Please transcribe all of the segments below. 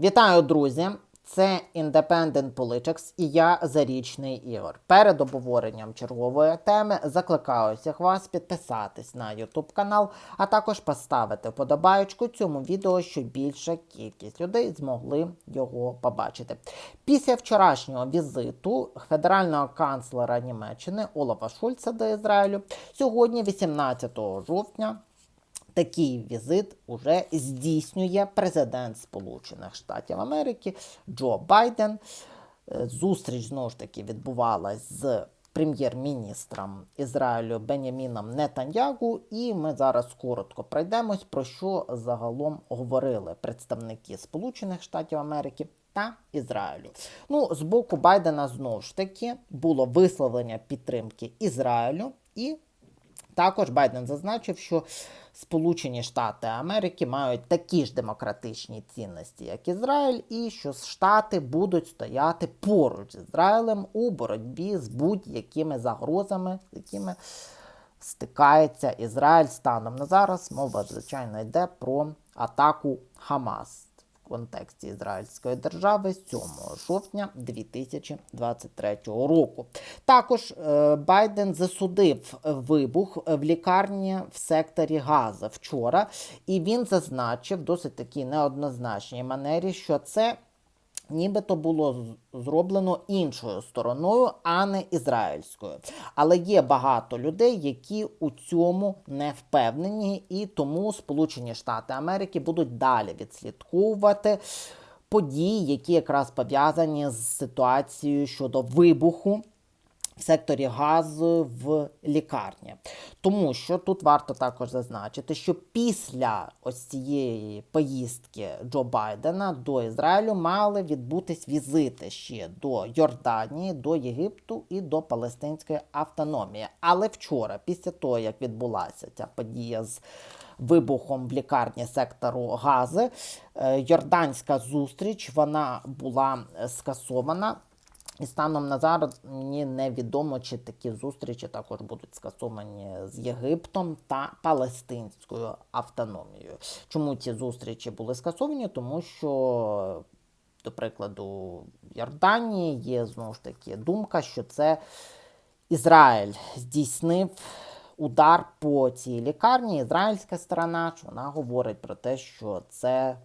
Вітаю, друзі! Це Independent Politics і я Зарічний Ігор. Перед обговоренням чергової теми закликаю всіх вас підписатись на YouTube канал, а також поставити вподобаєчку цьому відео, щоб більша кількість людей змогли його побачити. Після вчорашнього візиту федерального канцлера Німеччини Олафа Шульца до Ізраїлю сьогодні, 18 жовтня. Такий візит уже здійснює президент Сполучених Штатів Америки Джо Байден. Е, Зустріч знову ж таки відбувалась з прем'єр-міністром Ізраїлю Беняміном Нетаньягу, і ми зараз коротко пройдемось, про що загалом говорили представники Сполучених Штатів Америки. Та Ізраїлю. Ну, з боку Байдена знову ж таки було висловлення підтримки Ізраїлю і також Байден зазначив, що Сполучені Штати Америки мають такі ж демократичні цінності, як Ізраїль, і що Штати будуть стояти поруч з Ізраїлем у боротьбі з будь-якими загрозами, з якими стикається Ізраїль станом на зараз. Мова, звичайно, йде про атаку Хамас контексті Ізраїльської держави 7 жовтня 2023 року. Також е, Байден засудив вибух в лікарні в секторі Газа вчора, і він зазначив досить такі неоднозначній манері, що це. Нібито було зроблено іншою стороною, а не ізраїльською. Але є багато людей, які у цьому не впевнені, і тому Сполучені Штати Америки будуть далі відслідковувати події, які якраз пов'язані з ситуацією щодо вибуху в секторі газу в лікарні. Тому що тут варто також зазначити, що після ось цієї поїздки Джо Байдена до Ізраїлю мали відбутись візити ще до Йорданії, до Єгипту і до Палестинської автономії. Але вчора, після того, як відбулася ця подія з вибухом в лікарні сектору Гази, е, йорданська зустріч вона була е, скасована. І станом на зараз мені невідомо, чи такі зустрічі також будуть скасовані з Єгиптом та Палестинською автономією. Чому ці зустрічі були скасовані? Тому що, до прикладу, в Йорданії є знову ж таки думка, що це Ізраїль здійснив удар по цій лікарні. Ізраїльська сторона ж вона говорить про те, що це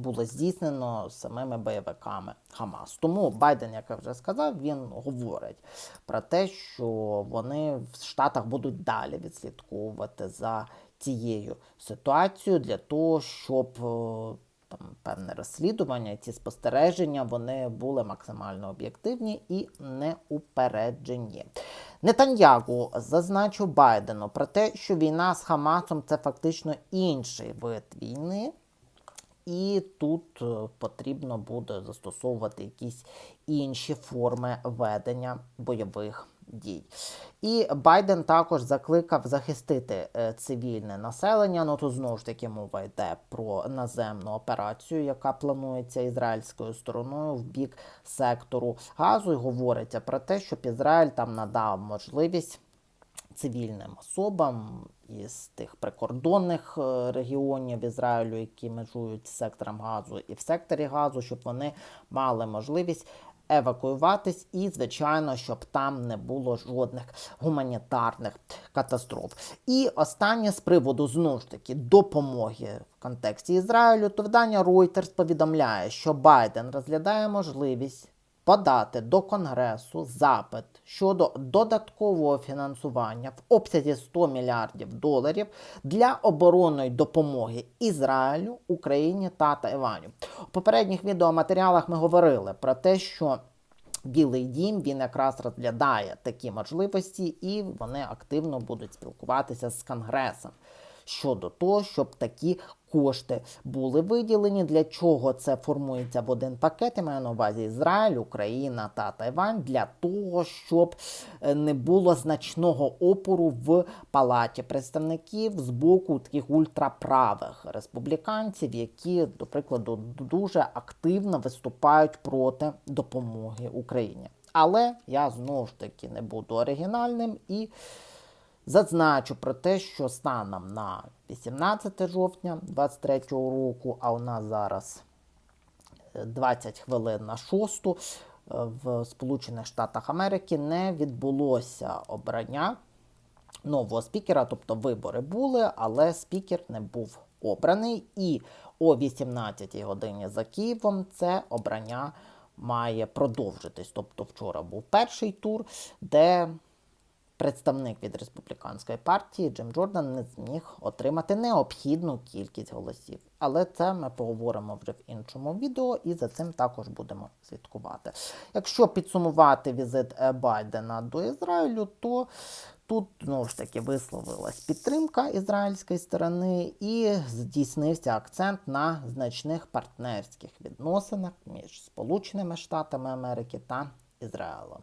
було здійснено самими бойовиками Хамас. Тому Байден, як я вже сказав, він говорить про те, що вони в Штатах будуть далі відслідковувати за цією ситуацією для того, щоб е, там певне розслідування, ці спостереження вони були максимально об'єктивні і неупереджені. Нетаньягу зазначив Байдену про те, що війна з Хамасом це фактично інший вид війни. І тут е, потрібно буде застосовувати якісь інші форми ведення бойових дій. І Байден також закликав захистити е, цивільне населення. Ну тут знову ж таки мова йде про наземну операцію, яка планується ізраїльською стороною в бік сектору газу. І говориться про те, щоб Ізраїль там надав можливість цивільним особам із тих прикордонних е, регіонів Ізраїлю, які межують з сектором газу, і в секторі газу, щоб вони мали можливість евакуюватись, і, звичайно, щоб там не було жодних гуманітарних катастроф. І останнє з приводу знову ж таки допомоги в контексті Ізраїлю, то видання Reuters повідомляє, що Байден розглядає можливість подати до Конгресу запит щодо додаткового фінансування в обсязі 100 мільярдів доларів для оборонної допомоги Ізраїлю, Україні та Тайваню. У попередніх відеоматеріалах ми говорили про те, що Білий дім він якраз розглядає такі можливості, і вони активно будуть спілкуватися з Конгресом щодо того, щоб такі кошти були виділені. Для чого це формується в один пакет? Я маю на увазі Ізраїль, Україна та Тайвань для того, щоб е, не було значного опору в палаті представників з боку таких ультраправих республіканців, які, до прикладу, дуже активно виступають проти допомоги Україні. Але я знову ж таки не буду оригінальним і Зазначу про те, що станом на 18 жовтня 2023 року, а у нас зараз е, 20 хвилин на шосту е, в Сполучених Штатах Америки не відбулося обрання нового спікера, тобто вибори були, але спікер не був обраний. І о 18 годині за Києвом це обрання має продовжитись. Тобто вчора був перший тур, де представник від республіканської партії Джим Джордан не зміг отримати необхідну кількість голосів. Але це ми поговоримо вже в іншому відео, і за цим також будемо слідкувати. Якщо підсумувати візит е, Байдена до Ізраїлю, то тут знову ж таки висловилась підтримка ізраїльської сторони і здійснився акцент на значних партнерських відносинах між Сполученими Штатами Америки та Ізраїлем.